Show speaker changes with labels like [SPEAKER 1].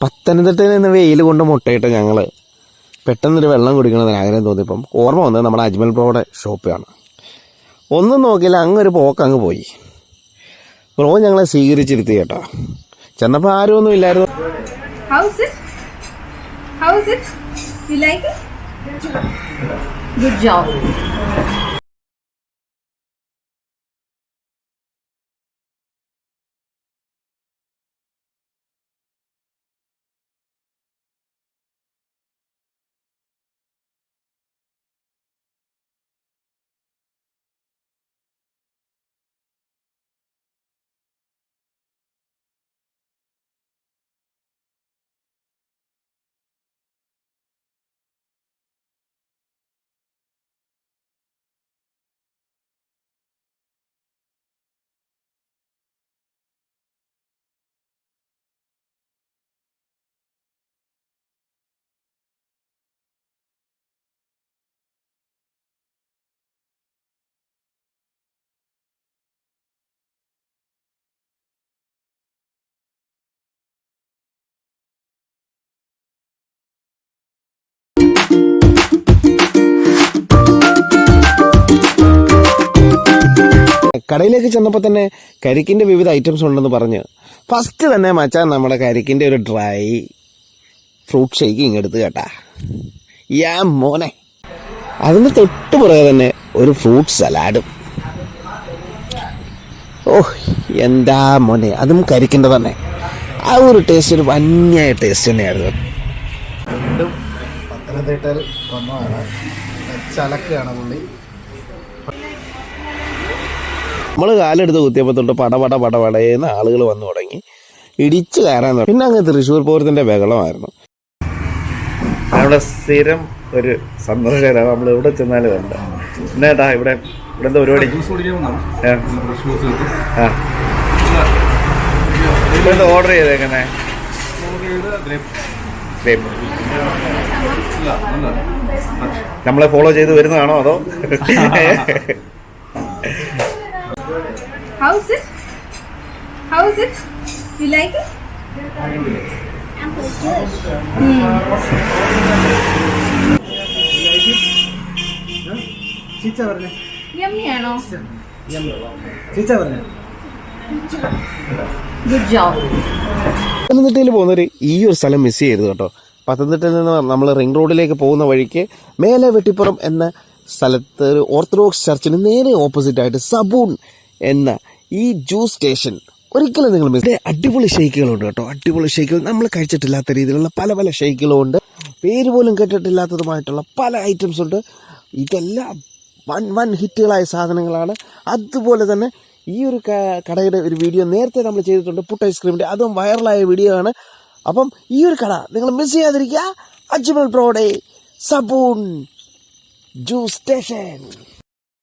[SPEAKER 1] പത്തനംതിട്ടയിൽ നിന്ന് വെയിൽ കൊണ്ട് മുട്ടയിട്ട് ഞങ്ങൾ പെട്ടെന്നൊരു വെള്ളം കുടിക്കണമെന്ന് ആഗ്രഹം തോന്നിയപ്പം ഓർമ്മ വന്നത് നമ്മുടെ അജ്മൽ ബ്രോയുടെ ഷോപ്പാണ് ഒന്നും നോക്കിയില്ല അങ്ങ് ഒരു പോക്ക് അങ്ങ് പോയി. ബ്രോ ഞങ്ങളെ സ്വീകരിച്ചിരുത്തി കേട്ടോ. ചെന്നപ്പോൾ ആരും ഒന്നും ഇല്ലായിരുന്നു?
[SPEAKER 2] Good job.
[SPEAKER 1] കടയിലേക്ക് ചെന്നപ്പോൾ തന്നെ കരിക്കിന്റെ വിവിധ ഐറ്റംസ് ഉണ്ടെന്ന് പറഞ്ഞ്. ഫസ്റ്റ് തന്നെ മച്ചാൻ നമ്മുടെ കരിക്കിന്റെ ഒരു ഡ്രൈ ഫ്രൂട്ട് ഷേക്ക് ഇങ്ങെടുത്ത് കേട്ടാ. യാ മോനെ. അതിന് തൊട്ട് പുറകെ തന്നെ ഒരു ഫ്രൂട്ട് സലാഡും ഓഹ് എന്താ മോനെ? അതും കരിക്കിന്റെ തന്നെ. ആ ഒരു ടേസ്റ്റ് ഒരു വന്യായ ടേസ്റ്റ് തന്നെയായിരുന്നു.
[SPEAKER 3] വീണ്ടും പത്തനംതിട്ടയിൽ വന്നതാണ്. ചലക്കാണ് പുള്ളി.
[SPEAKER 1] നമ്മൾ കാലെടുത്ത് കുത്തിയപ്പോൾ തൊട്ട് പടപട പടപടയെന്ന് ആളുകൾ വന്നു തുടങ്ങി. ഇടിച്ചു കയറാൻ തുടങ്ങി. പിന്നെ അങ്ങ് തൃശ്ശൂർ പൂരത്തിന്റെ ബഹളമായിരുന്നു. നമ്മുടെ സ്ഥിരം ഒരു സന്ദർശകരാണ് നമ്മൾ എവിടെ ചെന്നാലും ഉണ്ട്. എന്നേട്ടാ ഇവിടെ ഇവിടെ എന്താ പരിപാടി ആ. ആ. ഇപ്പൊ എന്താ ഓർഡർ ചെയ്തേക്കണേ. നമ്മളെ ഫോളോ ചെയ്ത് വരുന്നതാണോ അതോ?
[SPEAKER 2] How's it? How is it? You like it?
[SPEAKER 3] ചീച്ച പറഞ്ഞേ
[SPEAKER 2] യമ്മിയാണോ
[SPEAKER 3] ചീച്ച പറഞ്ഞേ
[SPEAKER 2] Good job.
[SPEAKER 1] പത്തനംതിട്ടയിൽ പോകുന്നവർ ഈ ഒരു സ്ഥലം മിസ് ചെയ്യരുത് കേട്ടോ പത്തനംതിട്ടയിൽ നിന്ന് നമ്മൾ റിംഗ് റോഡിലേക്ക് പോകുന്ന വഴിക്ക് മേലെ വെട്ടിപ്പുറം എന്ന സ്ഥലത്ത് ഒരു ഓർത്തഡോക്സ് ചർച്ചിന് നേരെ ഓപ്പോസിറ്റ് ആയിട്ട് സബൂൺ എന്ന ഈ ജ്യൂസ് സ്റ്റേഷൻ ഒരിക്കലും നിങ്ങൾ മിസ് അടിപൊളി ഷെയ്ക്കുകളുണ്ട് കേട്ടോ. അടിപൊളി ഷെയ്ക്കുകൾ നമ്മൾ കഴിച്ചിട്ടില്ലാത്ത രീതിയിലുള്ള പല പല ഷെയ്ക്കുകളുണ്ട്. പേര് പോലും കേട്ടിട്ടില്ലാത്തതുമായിട്ടുള്ള പല ഐറ്റംസ് ഉണ്ട്. ഇതെല്ലാം വൺ വൺ ഹിറ്റുകളായ സാധനങ്ങളാണ്. അതുപോലെ തന്നെ ഈ ഒരു കടയുടെ ഒരു വീഡിയോ നേരത്തെ നമ്മൾ ചെയ്തിട്ടുണ്ട്. പുട്ട് ഐസ്ക്രീമിന്റെ അതും വൈറലായ വീഡിയോ ആണ്. അപ്പം ഈ ഒരു കട നിങ്ങൾ മിസ് ചെയ്യാതിരിക്കുക. അജ്മൽ പ്രോഡേ സബൂൺ ജ്യൂസ് സ്റ്റേഷൻ